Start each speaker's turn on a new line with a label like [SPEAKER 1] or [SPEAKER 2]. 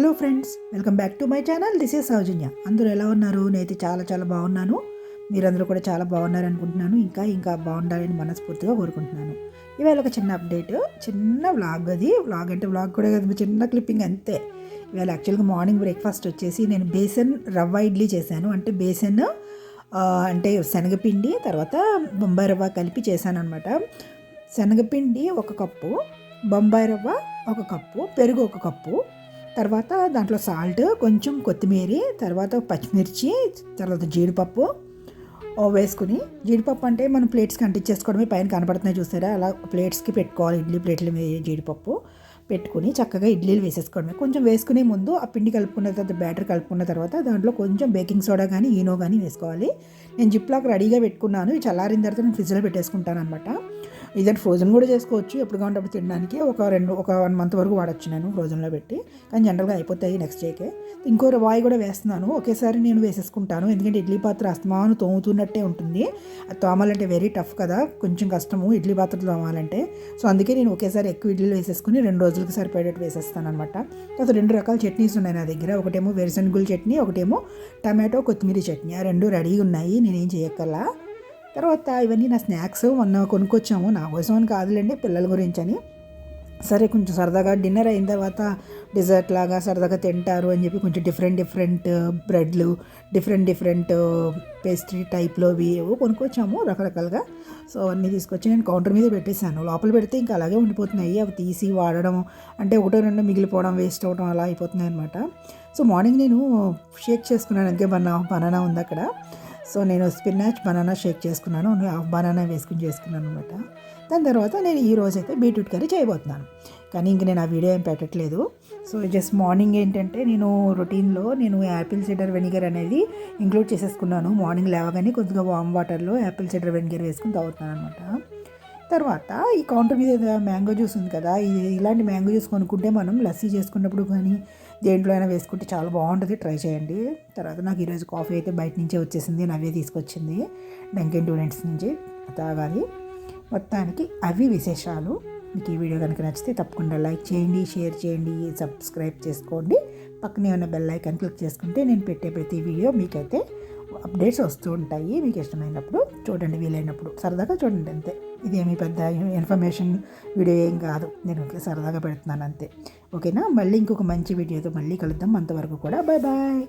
[SPEAKER 1] Hello friends welcome back to my channel. This is Sowjanya. అందరూ ఎలా ఉన్నారు? నేనైతే చాలా చాలా బాగున్నాను. మీరందరూ కూడా చాలా బాగున్నారు అనుకుంటున్నాను. ఇంకా ఇంకా బాగుండాలని మనస్ఫూర్తిగా కోరుకుంటున్నాను. ఇవాళ ఒక చిన్న అప్డేట్. చిన్న వ్లాగ్ అది. వ్లాగ్ అంటే వ్లాగ్ కూడా కాదు చిన్న క్లిప్పింగ్ అంతే. ఇవాళ యాక్చువల్గా మార్నింగ్ బ్రేక్ఫాస్ట్ వచ్చేసి నేను బేసన్ రవ్వ ఇడ్లీ చేశాను. అంటే బేసన్ అంటే శనగపిండి తర్వాత బొంబాయి రవ్వ కలిపి చేశాను అనమాట శనగపిండి ఒక కప్పు బొంబాయి రవ్వ ఒక కప్పు పెరుగు ఒక కప్పు తర్వాత దాంట్లో సాల్ట్ కొంచెం కొత్తిమీర తర్వాత పచ్చిమిర్చి తర్వాత జీడిపప్పు ఓ వేసుకుని జీడిపప్పు అంటే మనం ప్లేట్స్కి అంటించేసుకోవడమే పైన కనపడుతున్నాయి చూసారా? అలా ప్లేట్స్కి పెట్టుకోవాలి. ఇడ్లీ ప్లేట్ల మీద జీడిపప్పు పెట్టుకుని చక్కగా ఇడ్లీలు వేసేసుకోవడమే. కొంచెం వేసుకునే ముందు ఆ పిండి కలుపుకున్న తర్వాత బ్యాటర్ కలుపుకున్న తర్వాత దాంట్లో కొంచెం బేకింగ్ సోడా కానీ ఈనో కానీ వేసుకోవాలి. నేను జిప్లాక్ రెడీగా పెట్టుకున్నాను. చల్లారిన తర్వాత నేను ఫ్రిడ్జ్లో పెట్టేసుకుంటాను అనమాట ఇదంటే ఫ్రోజన్ కూడా చేసుకోవచ్చు ఎప్పుడు కావాలంటే అప్పుడు తినడానికి ఒక రెండు ఒక వన్ మంత్ వరకు వాడచ్చు నేను ఫ్రోజన్లో పెట్టి. కానీ జనరల్గా అయిపోతాయి నెక్స్ట్ డేకే ఇంకో వాయి కూడా వేస్తున్నాను. ఒకేసారి నేను వేసేసుకుంటాను. ఎందుకంటే ఇడ్లీ పాత్ర అస్తమాను తోముతున్నట్టే ఉంటుంది. అది తోమాలంటే వెరీ టఫ్ కదా. కొంచెం కష్టము ఇడ్లీ పాత్ర తోమాలంటే. సో అందుకే నేను ఒకేసారి ఎక్కువ ఇడ్లీలు వేసేసుకుని రెండు రోజులకు సరిపడేటట్టు వేసేస్తాను అనమాట తర్వాత రెండు రకాల చట్నీస్ ఉన్నాయి నా దగ్గర. ఒకటేమో వేరుశనగుల చట్నీ ఒకటేమో టమాటో కొత్తిమీర చట్నీ. ఆ రెండు రెడీగా ఉన్నాయి. నేనేం చేయక్కల్లా తర్వాత ఇవన్నీ నా స్నాక్స్ మొన్న కొనుక్కొచ్చాము. నా కోసం అని కాదులేండి పిల్లల గురించి అని సరే కొంచెం సరదాగా డిన్నర్ అయిన తర్వాత డిజర్ట్ లాగా సరదాగా తింటారు అని చెప్పి కొంచెం డిఫరెంట్ డిఫరెంట్ బ్రెడ్లు డిఫరెంట్ డిఫరెంట్ పేస్ట్రీ టైప్లో ఏవో కొనుక్కొచ్చాము రకరకాలుగా. సో అన్నీ తీసుకొచ్చి నేను కౌంటర్ మీద పెట్టేశాను. లోపల పెడితే ఇంకా అలాగే ఉండిపోతున్నాయి. అవి తీసి వాడడం అంటే ఒకటో రెండు మిగిలిపోవడం వేస్ట్ అవ్వడం అలా అయిపోతున్నాయి అనమాట సో మార్నింగ్ నేను షేక్ చేసుకున్నాను. అంతే బనా బనానా ఉంది అక్కడ. సో నేను స్పినాచ్ బనానా షేక్ చేసుకున్నాను. బనానా వేసుకుని చేసుకున్నాను అనమాట దాని తర్వాత నేను ఈ రోజు అయితే బీట్రూట్ కర్రీ చేయబోతున్నాను. కానీ ఇంక నేను ఆ వీడియో ఏం పెట్టట్లేదు. సో జస్ట్ మార్నింగ్ ఏంటంటే నేను రొటీన్లో నేను యాపిల్ సిడర్ వెనిగర్ అనేది ఇంక్లూడ్ చేసేసుకున్నాను. మార్నింగ్ లేవగానే కొద్దిగా వామ్ వాటర్లో యాపిల్ సిడర్ వెనిగర్ వేసుకుని తాగుతున్నాను అనమాట తర్వాత ఈ కౌంటర్ మీద మ్యాంగో జ్యూస్ ఉంది కదా ఇది ఇలాంటి మ్యాంగో జ్యూస్ కొనుక్కుంటే మనం లస్సీ చేసుకున్నప్పుడు కానీ దేంట్లో అయినా వేసుకుంటే చాలా బాగుంటుంది. ట్రై చేయండి. తర్వాత నాకు ఈరోజు కాఫీ అయితే బయట నుంచే వచ్చేసింది. నవ్వే తీసుకొచ్చింది. డంకెన్ స్టూడెంట్స్ నుంచి తాగాలి. మొత్తానికి అవి విశేషాలు. మీకు ఈ వీడియో కనుక నచ్చితే తప్పకుండా లైక్ చేయండి షేర్ చేయండి సబ్స్క్రైబ్ చేసుకోండి. పక్కనే ఉన్న బెల్ ఐకాన్ క్లిక్ చేసుకుంటే నేను పెట్టే ప్రతి వీడియో మీకైతే అప్డేట్స్ వస్తూ ఉంటాయి. మీకు ఇష్టమైనప్పుడు చూడండి వీలైనప్పుడు సరదాగా చూడండి అంతే. ఇదేమీ పెద్ద ఇన్ఫర్మేషన్ వీడియో ఏం కాదు. నేను సరదాగా పెడుతున్నాను అంతే. ఓకేనా? మళ్ళీ ఇంకొక మంచి వీడియోతో మళ్ళీ కలుద్దాం. అంతవరకు కూడా బాయ్ బాయ్